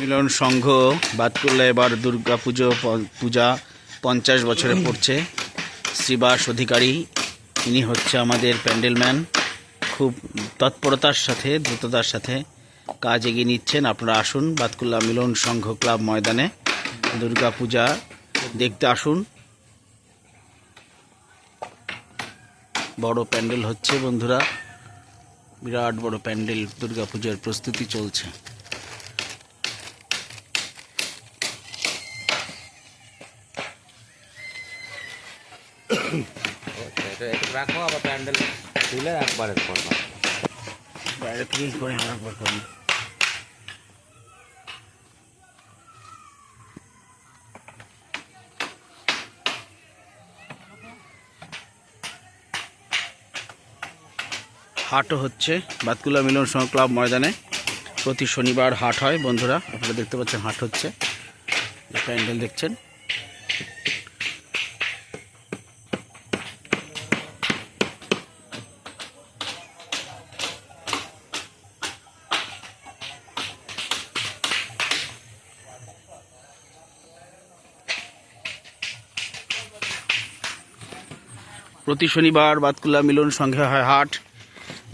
মিলন সংঘ বাদ করলে এবার দুর্গা পুজো, পূজা পঞ্চাশ বছরে পড়ছে। শ্রীবাস অধিকারী, ইনি হচ্ছে আমাদের প্যান্ডেলম্যান। খুব তৎপরতার সাথে, দ্রুততার সাথে কাজ এগিয়ে নিচ্ছেন। আপনারা আসুন বাতকুল্লা মিলন সংঘ ক্লাব ময়দানে দুর্গা পূজা দেখতে আসুন। বড় প্যান্ডেল হচ্ছে বন্ধুরা, বিরাট বড় প্যান্ডেল দুর্গা পূজার প্রস্তুতি চলছে। রাখো আবার প্যান্ডেল বাইরে হাটও হচ্ছে। বাতকুলা মিলন সংঘ ক্লাব ময়দানে প্রতি শনিবার হাট হয়, বন্ধুরা। আপনারা দেখতে পাচ্ছেন হাট হচ্ছে। প্যান্ডেল দেখছেন। প্রতি শনিবার বাতকুল্লা মিলন সংঘে হয় হাট।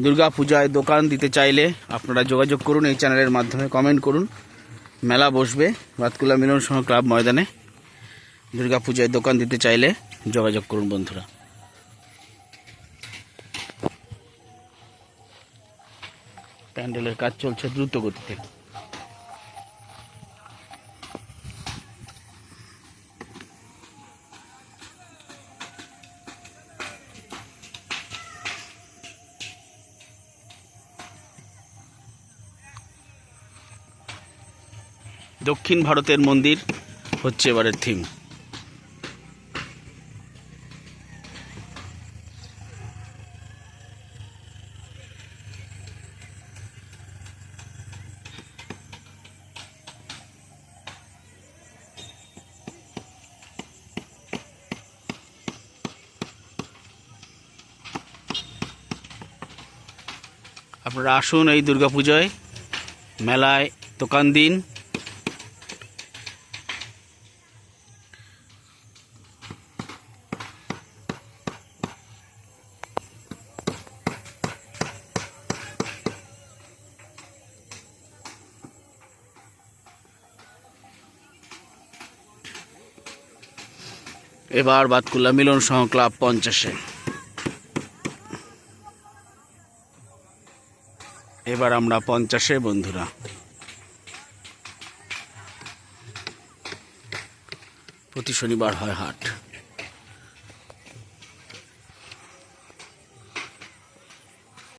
দুর্গা পূজায় দোকান দিতে চাইলে আপনারা যোগাযোগ করুন, এই চ্যানেলের মাধ্যমে কমেন্ট করুন। মেলা বসবে বাতকুল্লা মিলন সংঘ ক্লাব ময়দানে। দুর্গা পূজায় দোকান দিতে চাইলে যোগাযোগ করুন বন্ধুরা। প্যান্ডেলের কাজ চলছে দ্রুত গতিতে। দক্ষিণ ভারতের মন্দির হচ্ছে এবারের থিম আপনারা আসুন এই দুর্গাপূজায় মেলায় দোকান দিন। এবার বাতকুল্লা মিলন সহ ক্লাব পঞ্চাশে। এবার আমরা পঞ্চাশে বন্ধুরা। প্রতি শনিবার হয় হাট।